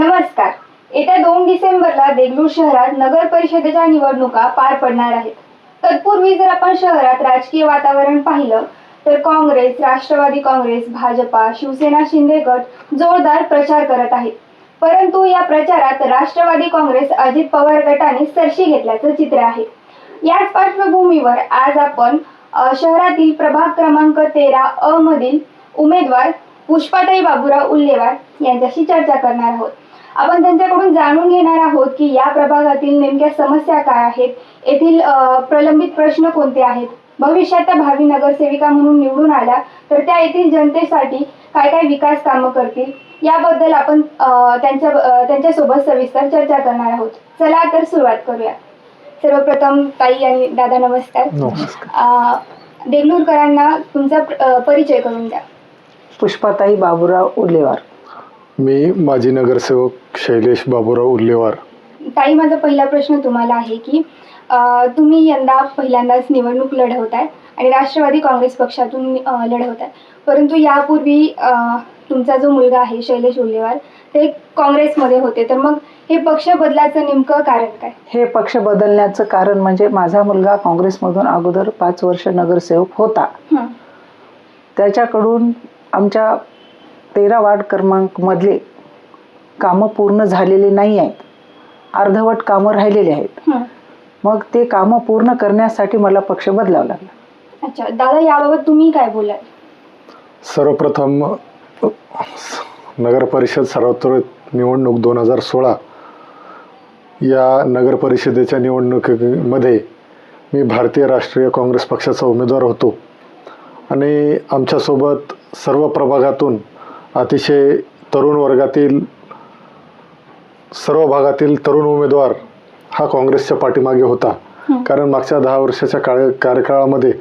नमस्कार. येत्या दोन डिसेंबरला देगलूर शहरात नगर परिषदेच्या निवडणुका पार पडणार आहेत. तत्पूर्वी जर आपण शहरात राजकीय वातावरण पाहिलं तर काँग्रेस राष्ट्रवादी काँग्रेस भाजपा शिवसेना शिंदे गट जोरदार प्रचार करत आहेत. परंतु या प्रचारात राष्ट्रवादी काँग्रेस अजित पवार गटाने सरशी घेतल्याचं चित्र आहे. याच पार्श्वभूमीवर आज आपण शहरातील प्रभाग क्रमांक तेरा अ मधील उमेदवार पुष्पाताई बाबूराव उल्लेवार यांच्याशी चर्चा करणार आहोत. आपण त्यांच्याकडून जाणून घेणार आहोत की या प्रभागातील नेमक्या समस्या काय आहेत. येथील प्रलंबित प्रश्न कोणते आहेत? भविष्यात त्या भावी नगरसेविका म्हणून निवडून आल्या तर त्या येथील जनतेसाठी काय काय विकास कामं करतील? याबद्दल आपण त्यांच्या त्यांच्यासोबत सविस्तर चर्चा करणार आहोत. चला तर सुरुवात करूया. सर्वप्रथम ताई आणि दादा नमस्कार. देगलूरकरांना तुमचा परिचय करून द्या. पुष्पाताई बाबूराव उल्लेवार मी माजी नगरसेवक शैलेश बाबूराव उल्लेवार. ताई माझा पहिला प्रश्न तुम्हाला आहे की अ, तुम्ही यंदा पहिल्यांदाच निवडणूक लढवत आहे आणि राष्ट्रवादी काँग्रेस पक्षातून अ, लढवत आहे परंतु यापूर्वी अ, तुमचा जो मुलगा आहे शैलेश उल्लेवार ते काँग्रेसमध्ये होते. तर मग हे पक्ष बदलाचं नेमकं कारण काय? हे पक्ष बदलण्याचं कारण म्हणजे माझा मुलगा काँग्रेसमधून अगोदर पाच वर्ष नगरसेवक होता. हं. त्याच्याकडून आमच्या तेरा वार्ड क्रमांकमधले कामं पूर्ण झालेले नाही आहेत. अर्धवट कामं राहिलेली आहेत. मग ते कामं पूर्ण करण्यासाठी मला पक्ष बदलावं लागला. अच्छा दादा याबाबत तुम्ही काय बोलाल? सर्वप्रथम नगर परिषद सर्वोत्तरित निवडणूक दोन हजार सोळा या नगर परिषदेच्या निवडणुकीमध्ये मी भारतीय राष्ट्रीय काँग्रेस पक्षाचा उमेदवार होतो. आणि आमच्यासोबत सर्व प्रभागातून अतिशय तरुण वर्गातील सर्व भागातील तरुण उमेदवार हा काँग्रेसच्या पाठीमागे होता. कारण मागच्या दहा वर्षाच्या काळ कार्यकाळामध्ये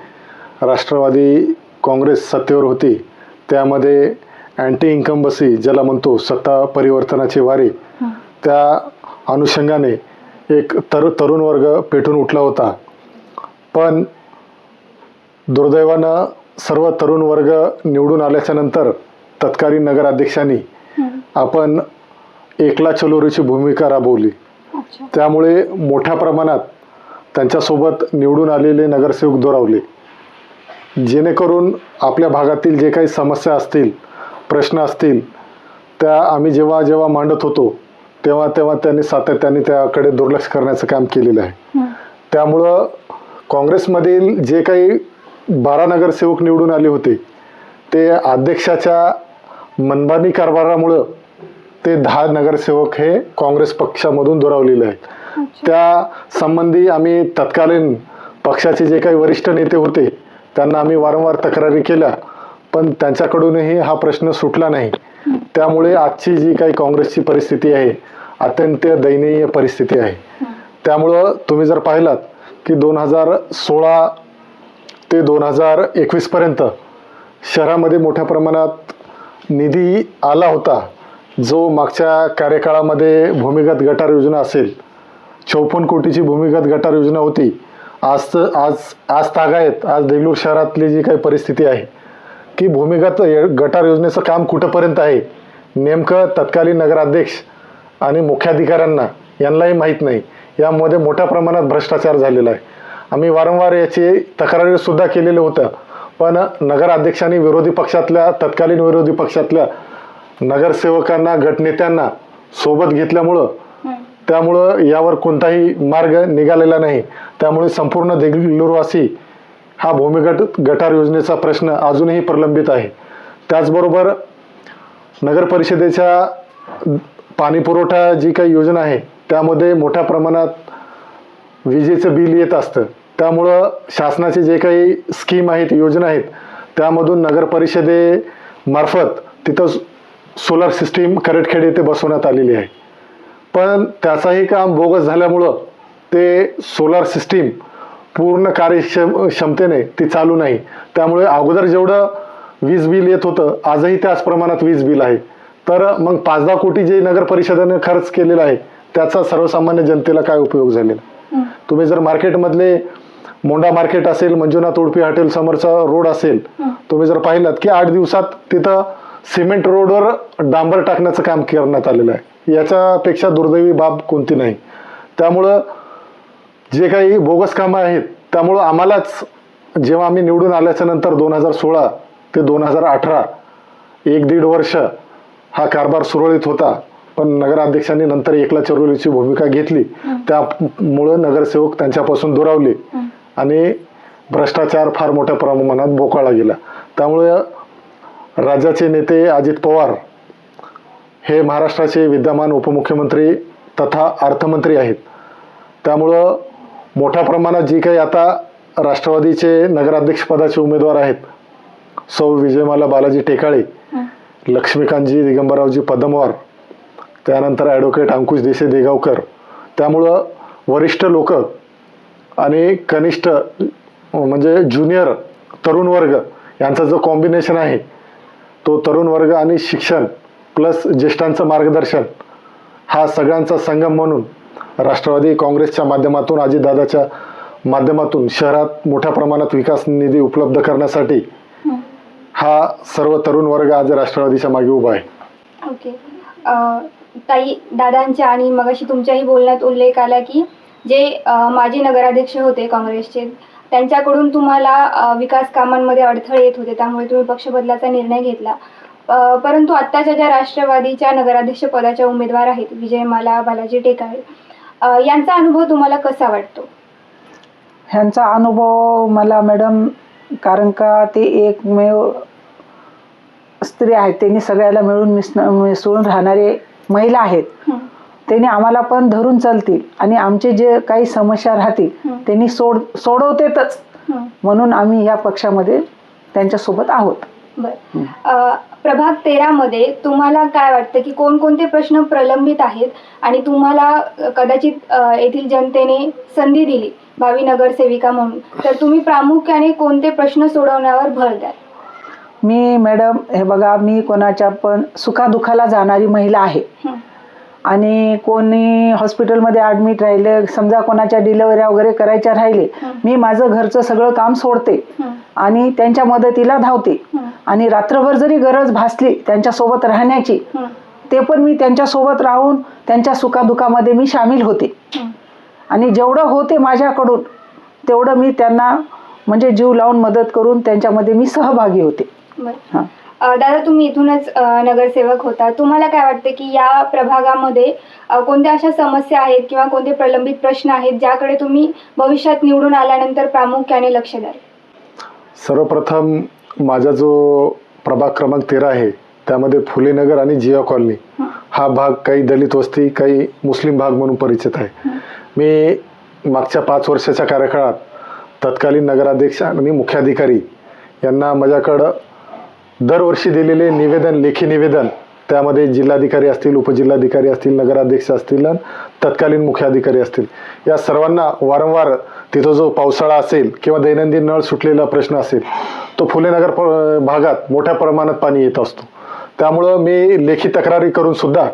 राष्ट्रवादी काँग्रेस सत्तेवर होती. त्यामध्ये अँटी इन्कम्बसी ज्याला म्हणतो सत्ता परिवर्तनाची वारी त्या अनुषंगाने एक तर तरुण वर्ग पेटून उठला होता. पण दुर्दैवानं सर्व तरुण वर्ग निवडून आल्याच्यानंतर तत्कालीन नगराध्यक्षांनी आपण एकला चलोरीची भूमिका राबवली. त्यामुळे मोठ्या प्रमाणात त्यांच्यासोबत निवडून आलेले नगरसेवक दुरावले. जेणेकरून आपल्या भागातील जे काही समस्या असतील प्रश्न असतील त्या आम्ही जेव्हा जेव्हा मांडत होतो तेव्हा तेव्हा त्यांनी सातत्याने त्याकडे दुर्लक्ष करण्याचं काम केलेलं आहे. त्यामुळं काँग्रेसमधील जे काही बारा नगरसेवक निवडून आले होते ते अध्यक्षाच्या मनमानी कारभारामुळं ते दहा नगरसेवक हे काँग्रेस पक्षामधून दुरावलेले आहेत. त्या संबंधी आम्ही तत्कालीन पक्षाचे जे काही वरिष्ठ नेते होते त्यांना आम्ही वारंवार तक्रारी केल्या पण त्यांच्याकडूनही हा प्रश्न सुटला नाही. त्यामुळे आजची जी काही काँग्रेसची परिस्थिती आहे अत्यंत दयनीय परिस्थिती आहे. त्यामुळं तुम्ही जर पाहिलात की दोन हजार सोळा ते दोन हजार एकवीसपर्यंत शहरामध्ये मोठ्या प्रमाणात निधी आला होता जो मागच्या कार्यकाळामध्ये भूमिगत गटार योजना असेल चौपन्न कोटीची भूमिगत गटार योजना होती. आज तर- आज आज तागायत आज देगलूर शहरातली जी काही परिस्थिती आहे की भूमिगत य- गटार योजनेचं काम कुठंपर्यंत आहे? नेमकं तत्कालीन नगराध्यक्ष आणि मुख्याधिकाऱ्यांना यांनाही माहीत नाही. यामध्ये मोठ्या प्रमाणात भ्रष्टाचार झालेला आहे. आम्ही वारंवार याची तक्रारीसुद्धा केलेलं होतं पण नगराध्यक्षांनी विरोधी पक्षातल्या तत्कालीन विरोधी पक्षातल्या नगरसेवकांना गटनेत्यांना सोबत घेतल्यामुळं त्यामुळं यावर कोणताही मार्ग निघालेला नाही. त्यामुळे संपूर्ण देगलूरवासी हा भूमिगत गटार योजनेचा प्रश्न अजूनही प्रलंबित आहे. त्याचबरोबर नगर परिषदेच्या पाणीपुरवठा जी काही योजना आहे त्यामध्ये मोठ्या प्रमाणात विजेचं बिल येत असतं. त्यामुळं शासनाचे जे काही स्कीम आहेत योजना आहेत त्यामधून नगर परिषदेमार्फत तिथं सोलार सिस्टीम करटखेड येथे बसवण्यात आलेली आहे. पण त्याचाही काम बोगस झाल्यामुळं ते सोलार सिस्टीम पूर्ण कार्यक्षम क्षमतेने ती चालू नाही. त्यामुळे अगोदर जेवढं वीज बिल येत होतं आजही त्याच प्रमाणात वीज बिल आहे. तर मग पाच दहा कोटी जे नगर परिषदेने खर्च केलेला आहे त्याचा सर्वसामान्य जनतेला काय उपयोग झालेला? तुम्ही जर मार्केटमधले मोंडा मार्केट असेल मंजुनाथ उडपी हॉटेल समोरचा रोड असेल तुम्ही जर पाहिलात की आठ दिवसात तिथं सिमेंट रोडवर डांबर टाकण्याचं काम करण्यात आलेलं आहे. याच्यापेक्षा दुर्दैवी बाब कोणती नाही. त्यामुळं जे काही बोगस कामं आहेत त्यामुळं आम्हालाच जेव्हा आम्ही निवडून आल्याच्यानंतर दोन हजार सोळा ते दोन हजार अठरा एक दीड वर्ष हा कारभार सुरळीत होता. पण नगराध्यक्षांनी नंतर एकला चळवळीची भूमिका घेतली. त्यामुळं नगरसेवक त्यांच्यापासून दुरावले. आणि भ्रष्टाचार फार मोठ्या प्रमाणात बोकाळला गेला. त्यामुळं राज्याचे नेते अजित पवार हे महाराष्ट्राचे विद्यमान उपमुख्यमंत्री तथा अर्थमंत्री आहेत. त्यामुळं मोठ्या प्रमाणात जी काही आता राष्ट्रवादीचे नगराध्यक्षपदाचे उमेदवार आहेत सौ विजयमाला बालाजी टेकाळे लक्ष्मीकांतजी दिगंबररावजी पदमवार त्यानंतर ॲडव्होकेट अंकुश देशे देगावकर त्यामुळं वरिष्ठ लोक आणि कनिष्ठ म्हणजे ज्युनियर तरुण वर्ग यांचा जो कॉम्बिनेशन आहे तो तरुण वर्ग आणि शिक्षण प्लस ज्येष्ठांचं मार्गदर्शन हा सगळ्यांचा संगम म्हणून राष्ट्रवादी काँग्रेसच्या माध्यमातून अजितदादाच्या माध्यमातून शहरात मोठ्या प्रमाणात विकास निधी उपलब्ध करण्यासाठी हा. सर्व तरुण वर्ग आज राष्ट्रवादीच्या मागे उभा आहे. ओके. ताई दादांच्या आणि मगाशी तुमच्याही बोलण्यात उल्लेख आला की जे माजी नगराध्यक्ष होते काँग्रेसचे त्यांच्याकडून तुम्हाला विकास कामांमध्ये अडथळे येत होते त्यामुळे तुम्ही पक्षबदलाचा निर्णय घेतला. परंतु आत्ताच्या ज्या राष्ट्रवादीच्या नगराध्यक्ष पदाच्या उमेदवार आहेत विजयमाला बालाजी टेकाळे यांचा अनुभव तुम्हाला कसा वाटतो? ह्यांचा अनुभव मला मॅडम कारण का ते एकमेव स्त्री आहेत त्यांनी सगळ्याला मिळून मिस मिसळून राहणारे महिला आहेत. त्यांनी आम्हाला पण धरून चालतील. आणि आमचे जे काही समस्या राहतील. त्यांनी सोड सोडवतेतच. म्हणून आम्ही या पक्षामध्ये त्यांच्यासोबत आहोत. प्रभाग तेरामध्ये तुम्हाला काय वाटतं की कोणकोणते प्रश्न प्रलंबित आहेत आणि तुम्हाला कदाचित येथील जनतेने संधी दिली भावी नगरसेविका म्हणून? तर तुम्ही प्रामुख्याने कोणते प्रश्न सोडवण्यावर भर द्याल? मी मॅडम हे बघा मी कोणाच्या पण सुखादुखाला जाणारी महिला आहे. आणि कोणी हॉस्पिटलमध्ये ॲडमिट राहिले समजा कोणाच्या डिलेवऱ्या वगैरे करायच्या राहिले. मी माझं घरचं सगळं काम सोडते आणि त्यांच्या मदतीला धावते. आणि रात्रभर जरी गरज भासली त्यांच्यासोबत राहण्याची ते पण मी त्यांच्यासोबत राहून त्यांच्या सुखादुखामध्ये मी सामील होते. आणि जेवढं होते माझ्याकडून तेवढं मी त्यांना म्हणजे जीव लावून मदत करून त्यांच्यामध्ये मी सहभागी होते. हां. दादा तुम्ही इथूनच नगरसेवक होता. तुम्हाला काय वाटतं की या प्रभागामध्ये कोणत्या अशा समस्या आहेत किंवा कोणते प्रलंबित प्रश्न आहेत ज्याकडे तुम्ही भविष्यात निवडून आल्यानंतर प्रामुख्याने लक्ष द्याल? सर्वप्रथम माझा जो प्रभाग क्रमांक तेरा आहे त्यामध्ये फुलेनगर आणि जिया कॉलनी हा. भाग काही दलित वस्ती काही मुस्लिम भाग म्हणून परिचित आहे. मी मागच्या पाच वर्षाच्या कार्यकाळात तत्कालीन नगराध्यक्ष आणि मुख्याधिकारी यांना माझ्याकडं दरवर्षी दिलेले निवेदन लेखी निवेदन त्यामध्ये जिल्हाधिकारी असतील उपजिल्हाधिकारी असतील नगराध्यक्ष असतील तत्कालीन मुख्याधिकारी असतील. या सर्वांना वारंवार तिथं जो पावसाळा असेल किंवा दैनंदिन नळ सुटलेला प्रश्न असेल तो फुलेनगर भागात मोठ्या प्रमाणात पाणी येत असतो. त्यामुळं मी लेखी तक्रारी करून सुद्धा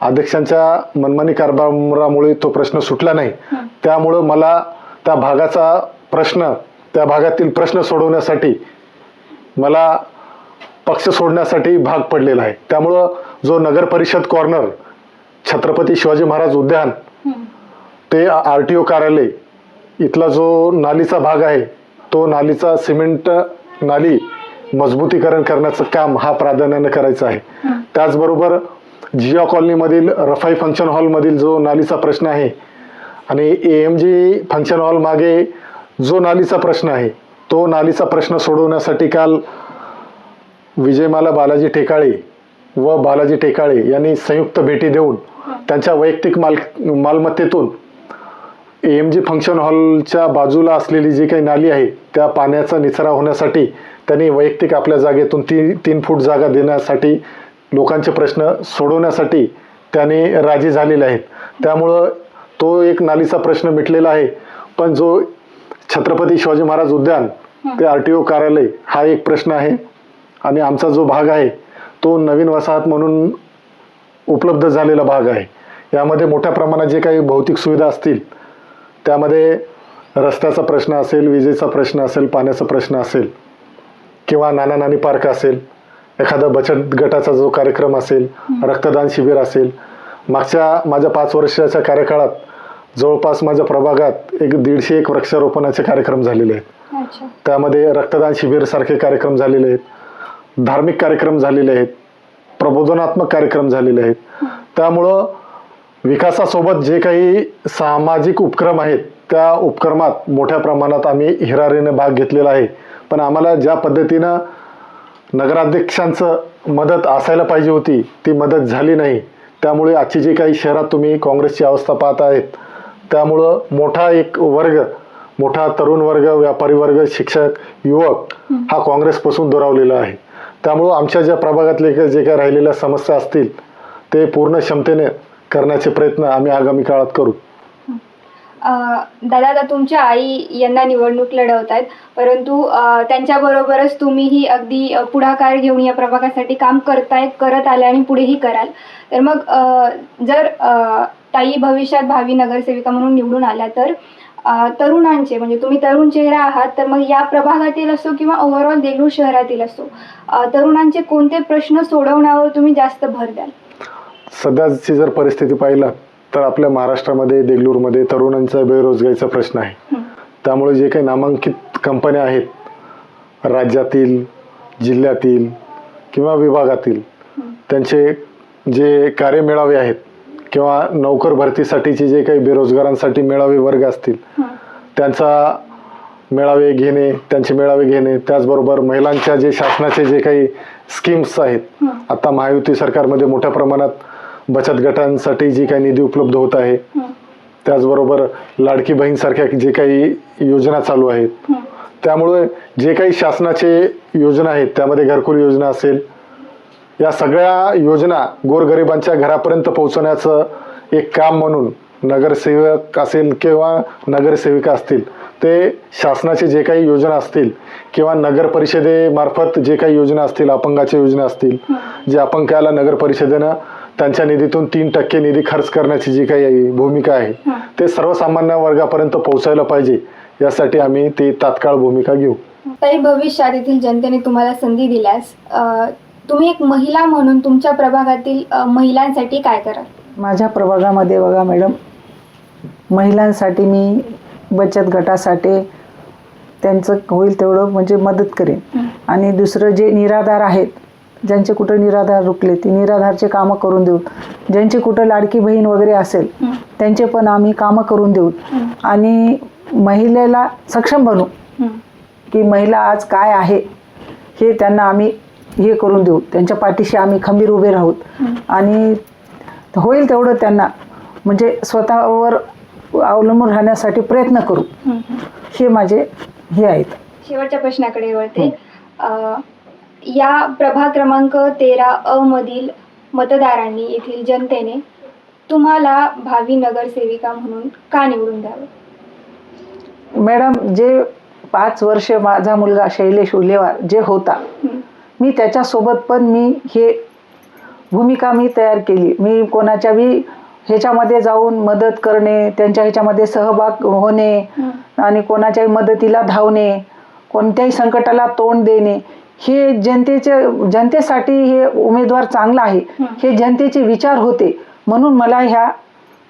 अध्यक्षांच्या मनमानी कारभारामुळे तो प्रश्न सुटला नाही. त्यामुळं मला त्या भागाचा प्रश्न त्या भागातील प्रश्न सोडवण्यासाठी मला पक्ष सोडण्यासाठी भाग पडलेला आहे. त्यामुळं जो नगर परिषद कॉर्नर छत्रपती शिवाजी महाराज उद्यान ते आर टी ओ कार्यालय इथला जो नालीचा भाग आहे तो नालीचा सिमेंट नाली मजबूतीकरण करण्याचं काम हा प्राधान्याने करायचं आहे. त्याचबरोबर जिया कॉलनीमधील रफाई फंक्शन हॉलमधील जो नालीचा प्रश्न आहे आणि A M G function hall मागे जो नालीचा प्रश्न आहे तो नालीचा प्रश्न सोडवण्यासाठी काल विजयमाला बालाजी टेकाळे व बालाजी टेकाळे यांनी संयुक्त भेटी देऊन त्यांच्या वैयक्तिक माल मालमत्तेतून ए एम जी फंक्शन हॉलच्या बाजूला असलेली जी काही नाली आहे त्या पाण्याचा निचरा होण्यासाठी त्यांनी वैयक्तिक आपल्या जागेतून ती तीन फूट जागा देण्यासाठी लोकांचे प्रश्न सोडवण्यासाठी त्याने राजी झालेले आहेत. त्यामुळं तो एक नालीचा प्रश्न मिटलेला आहे. पण जो छत्रपती शिवाजी महाराज उद्यान ते आर टी ओ कार्यालय हा एक प्रश्न आहे. आणि आमचा जो भाग आहे तो नवीन वसाहत म्हणून उपलब्ध झालेला भाग आहे. यामध्ये मोठ्या प्रमाणात जे काही भौतिक सुविधा असतील त्यामध्ये रस्त्याचा प्रश्न असेल विजेचा प्रश्न असेल पाण्याचा प्रश्न असेल किंवा नाना नानी पार्क असेल एखादा बचत गटाचा जो कार्यक्रम असेल रक्तदान शिबिर असेल. मागच्या माझ्या पाच वर्षाच्या कार्यकाळात जवळपास माझ्या प्रभागात एक दीडशे एक वृक्षारोपणाचे कार्यक्रम झालेले आहेत. त्यामध्ये रक्तदान शिबिरसारखे कार्यक्रम झालेले आहेत. धार्मिक कार्यक्रम झालेले आहेत प्रबोधनात्मक कार्यक्रम झालेले आहेत. त्यामुळं विकासासोबत जे काही सामाजिक उपक्रम आहेत त्या उपक्रमात मोठ्या प्रमाणात आम्ही हिरारीने भाग घेतलेला आहे. पण आम्हाला ज्या पद्धतीनं नगराध्यक्षांचं मदत असायला पाहिजे होती ती मदत झाली नाही. त्यामुळे आजची जी काही शहरात तुम्ही काँग्रेसची अवस्था पाहत आहेत त्यामुळं मोठा एक वर्ग मोठा तरुण वर्ग व्यापारी वर्ग शिक्षक युवक हा. काँग्रेसपासून दुरावलेला आहे. त्यामुळं आमच्या ज्या प्रभागातले जे काही राहिलेल्या समस्या असतील ते पूर्ण क्षमतेने करण्याचे प्रयत्न आम्ही आगामी काळात करू. दादा आता तुमच्या आई यांना निवडणूक लढवत आहेत परंतु त्यांच्याबरोबरच तुम्हीही अगदी पुढाकार घेऊन या प्रभागासाठी काम करताय करत आले आणि पुढेही कराल. तर मग जर ताई भविष्यात भावी नगरसेविका म्हणून निवडून आल्या तर तरुणांचे म्हणजे तुम्ही तरुण चेहरा आहात तर मग या प्रभागातील असो किंवा ओव्हरऑल देगलूर शहरातील असो तरुणांचे कोणते प्रश्न सोडवण्यावर तुम्ही जास्त भर द्याल? सध्याची जर परिस्थिती पाहिला तर आपल्या महाराष्ट्रामध्ये देगलूरमध्ये तरुणांचा बेरोजगारीचा प्रश्न आहे. त्यामुळे जे काही नामांकित कंपन्या आहेत राज्यातील जिल्ह्यातील किंवा विभागातील त्यांचे जे कार्यमेळावे आहेत किंवा नोकर भरतीसाठीचे जे काही बेरोजगारांसाठी मेळावे वर्ग असतील. त्यांचा मेळावे घेणे त्यांचे मेळावे घेणे त्याचबरोबर महिलांच्या जे शासनाचे जे काही स्कीम्स आहेत. आता महायुती सरकारमध्ये मोठ्या प्रमाणात बचत गटांसाठी जी काही निधी उपलब्ध होत आहे. त्याचबरोबर लाडकी बहीणसारख्या जे काही योजना चालू आहेत. त्यामुळे जे काही शासनाचे योजना आहेत त्यामध्ये घरकुल योजना असेल या सगळ्या योजना गोरगरिबांच्या घरापर्यंत पोहोचवण्याचं एक काम म्हणून नगरसेवक असेल किंवा नगरसेविका असतील ते शासनाचे जे काही योजना असतील किंवा नगर परिषदेमार्फत जे काही योजना असतील अपंगाच्या योजना असतील जे अपंगाला नगर परिषदेनं त्यांच्या निधीतून तीन टक्के निधी खर्च करण्याची जी काही भूमिका आहे ते सर्वसामान्य वर्गापर्यंत पोहोचायला पाहिजे यासाठी आम्ही ती तात्काळ भूमिका घेऊ. तरी भविष्यात येथील जनतेने तुम्हाला संधी दिल्यास तुम्ही एक महिला म्हणून तुमच्या प्रभागातील अ, महिलांसाठी काय कराल? माझ्या प्रभागामध्ये बघा मॅडम महिलांसाठी मी बचत गटासाठी त्यांचं होईल तेवढं म्हणजे मदत करेन. आणि दुसरं जे निराधार आहेत ज्यांचे कुठं निराधार रुकले ती निराधारचे कामं करून देऊ ज्यांची कुठं लाडकी बहीण वगैरे असेल त्यांचे पण आम्ही कामं करून देऊ. आणि महिलेला सक्षम बनू की महिला आज काय आहे हे त्यांना आम्ही हे करून देऊ. त्यांच्या पाठीशी आम्ही खंबीर उभे राहूत आणि होईल तेवढं त्यांना. म्हणजे स्वतःवर अवलंबून राहण्यासाठी प्रयत्न करू. हे माझे हे आहेत. शेवटच्या प्रश्नाकडे वळते. या प्रभाग क्रमांक तेरा अ मधील मतदारांनी येथील जनतेने तुम्हाला भावी नगरसेविका म्हणून का निवडून द्यावं? मॅडम जे पाच वर्ष माझा मुलगा शैलेश उल्लेवार जे होता हं. मी त्याच्यासोबत पण मी हे भूमिका मी तयार केली. मी कोणाच्या बी ह्याच्यामध्ये जाऊन मदत करणे त्यांच्या ह्याच्यामध्ये सहभाग होणे आणि कोणाच्याही मदतीला धावणे कोणत्याही संकटाला तोंड देणे हे जनतेचे जनतेसाठी हे उमेदवार चांगला आहे. हे. जनतेचे विचार होते. म्हणून मला ह्या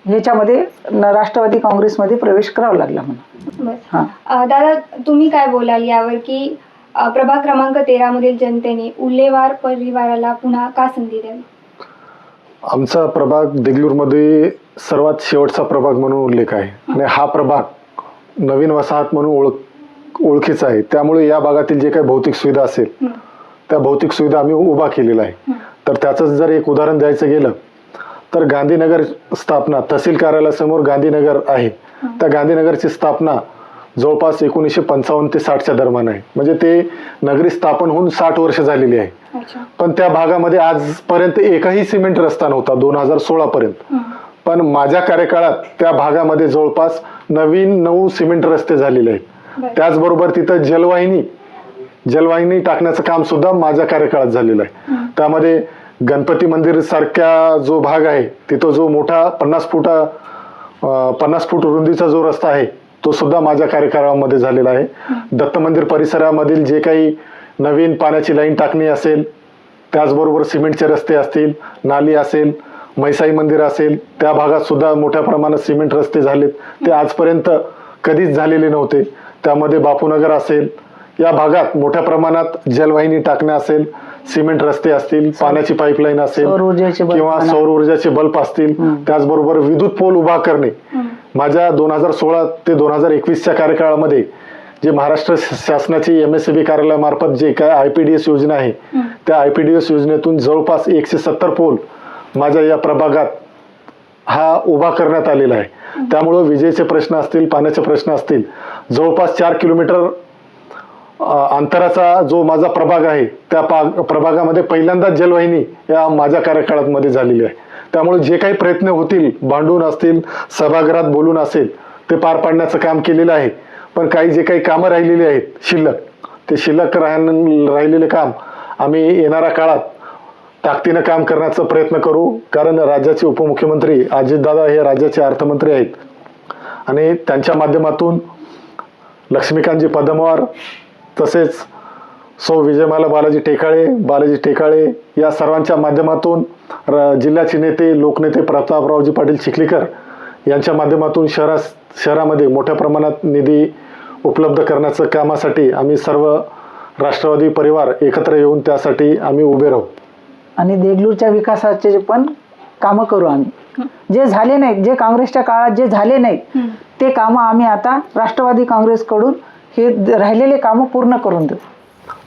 ह्याच्यामध्ये राष्ट्रवादी काँग्रेसमध्ये प्रवेश करावा लागला म्हणून. हां. दादा तुम्ही काय बोलाल यावर की प्रभाग क्रमांक तेरा मधील जनतेने उल्लेवार परिवाराला पुन्हा का संधी द्यावी? आमचा प्रभाग देगलूरमध्ये सर्वात शेवटचा प्रभाग म्हणून उल्लेख आहे. आणि हा प्रभाग नवीन वसाहत म्हणून ओळख ओळखीचा आहे. त्यामुळे या भागातील जे काही भौतिक सुविधा असेल. त्या भौतिक सुविधा आम्ही उभा केलेला आहे. तर त्याचंच जर एक उदाहरण द्यायचं गेलं तर गांधीनगर स्थापना तहसील कार्यालयासमोर गांधीनगर आहे. त्या गांधीनगरची स्थापना जवळपास एकोणीसशे पंचावन्न ते साठच्या दरम्यान आहे. म्हणजे ते नगरी स्थापन होऊन साठ वर्ष झालेली आहे. पण त्या भागामध्ये आजपर्यंत एकही सिमेंट रस्ता नव्हता दोन हजार सोळा पर्यंत पण माझ्या कार्यकाळात त्या भागामध्ये जवळपास नवीन नऊ सिमेंट रस्ते झालेले आहेत. बरं. त्याचबरोबर तिथं जलवाहिनी जलवाहिनी टाकण्याचं काम सुद्धा माझ्या कार्यकाळात झालेलं आहे. त्यामध्ये गणपती मंदिर सारख्या जो भाग आहे तिथं जो मोठा पन्नास फुटा पन्नास फूट रुंदीचा जो रस्ता आहे तो सुद्धा माझ्या कार्यकाळामध्ये झालेला आहे. दत्त मंदिर परिसरामधील जे काही नवीन पाण्याची लाईन टाकणी असेल त्याचबरोबर सिमेंटचे रस्ते असतील नाली असेल मैसाई मंदिर असेल त्या भागात सुद्धा मोठ्या प्रमाणात सिमेंट रस्ते झालेत. ते आजपर्यंत कधीच झालेले नव्हते. त्यामध्ये बापूनगर असेल या भागात मोठ्या प्रमाणात जलवाहिनी टाकणे असेल सिमेंट रस्ते असतील पाण्याची पाईपलाईन असेल किंवा. सौर ऊर्जाचे बल्ब असतील. त्याचबरोबर विद्युत पोल उभा करणे. माझ्या दोन हजार सोळा ते दोन हजार एकवीसच्या कार्यकाळामध्ये जे महाराष्ट्र शासनाची एम एस सी बी कार्यालयामार्फत जे काय आय पी डी एस योजना आहे त्या आय पी डी एस योजनेतून जवळपास एकशे सत्तर पोल माझ्या या प्रभागात हा उभा करण्यात आलेला आहे. त्यामुळं विजेचे प्रश्न असतील पाण्याचे प्रश्न असतील जवळपास चार किलोमीटर अंतराचा जो माझा प्रभाग आहे त्या प्रभागामध्ये पहिल्यांदाच जलवाहिनी या माझ्या कार्यकाळात मध्ये झालेली आहे. त्यामुळे जे काही प्रयत्न होतील भांडून असतील सभागृहात बोलून असेल ते पार पाडण्याचं काम केलेलं आहे. पण काही जे काही कामं राहिलेली आहेत शिल्लक ते शिल्लक राहण राहिलेले काम आम्ही येणाऱ्या काळात ताकदीनं काम करण्याचा प्रयत्न करू कारण राज्याचे उपमुख्यमंत्री अजितदादा हे राज्याचे अर्थमंत्री आहेत. आणि त्यांच्या माध्यमातून लक्ष्मीकांतजी पदमवार तसेच सौ विजयमाला बालाजी टेकाळे बालाजी टेकाळे या सर्वांच्या माध्यमातून र जिल्ह्याचे नेते लोकनेते प्रतापरावजी पाटील चिखलीकर यांच्या माध्यमातून शहरा शहरामध्ये मोठ्या प्रमाणात निधी उपलब्ध करण्याचं कामासाठी आम्ही सर्व राष्ट्रवादी परिवार एकत्र येऊन त्यासाठी आम्ही उभे राहू. आणि देगलूरच्या विकासाचे पण कामं करू आम्ही. जे झाले नाहीत जे काँग्रेसच्या काळात जे झाले नाहीत ते कामं आम्ही आता राष्ट्रवादी काँग्रेसकडून हे राहिलेले कामं पूर्ण करून देऊ.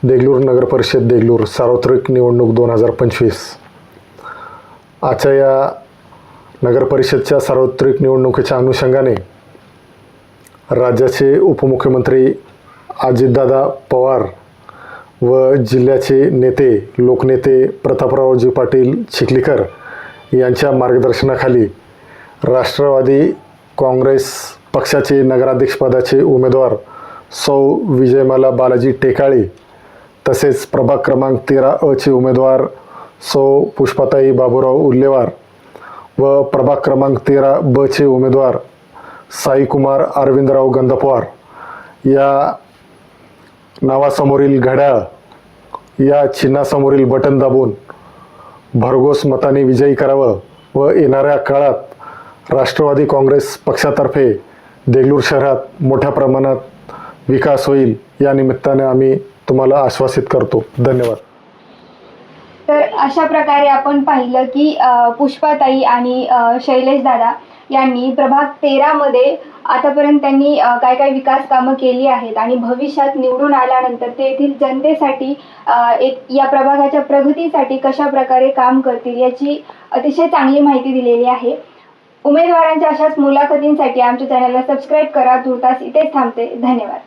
देगलूर नगर परिषद देगलूर सार्वत्रिक निवडणूक दोन हजार पंचवीस. आजच्या या नगरपरिषदच्या सार्वत्रिक निवडणुकीच्या अनुषंगाने राज्याचे उपमुख्यमंत्री अजितदादा पवार व जिल्ह्याचे नेते लोकनेते प्रतापरावजी पाटील चिखलीकर यांच्या मार्गदर्शनाखाली राष्ट्रवादी काँग्रेस पक्षाचे नगराध्यक्षपदाचे उमेदवार सौ. विजयमाला बालाजी टेकाळे तसेच प्रभाग क्रमांक तेरा अ चे उमेदवार सौ पुष्पाताई बाबूराव उल्लेवार व प्रभाग क्रमांक तेरा ब चे उमेदवार साईकुमार अरविंदराव गंधपवार या नावासमोरील घड्याळ या चिन्हासमोरील बटन दाबून भरघोस मताने विजयी करावं व येणाऱ्या काळात राष्ट्रवादी काँग्रेस पक्षातर्फे देगलूर शहरात मोठ्या प्रमाणात विकास होईल या निमित्ताने आम्ही तुम्हाला आश्वासित करतो. धन्यवाद. तर अशा प्रकारे आपण पाहिलं की पुष्पाताई आणि शैलेश दादा यांनी प्रभाग तेरामध्ये आतापर्यंत त्यांनी काय काय विकास कामं केली आहेत आणि भविष्यात निवडून आल्यानंतर ते येथील जनतेसाठी एक या प्रभागाच्या प्रगतीसाठी कशा प्रकारे काम करतील याची अतिशय चांगली माहिती दिलेली आहे. उमेदवारांच्या अशाच मुलाखतींसाठी आमच्या चॅनलला सबस्क्राईब करा. तुर्तास इथेच थांबते. धन्यवाद.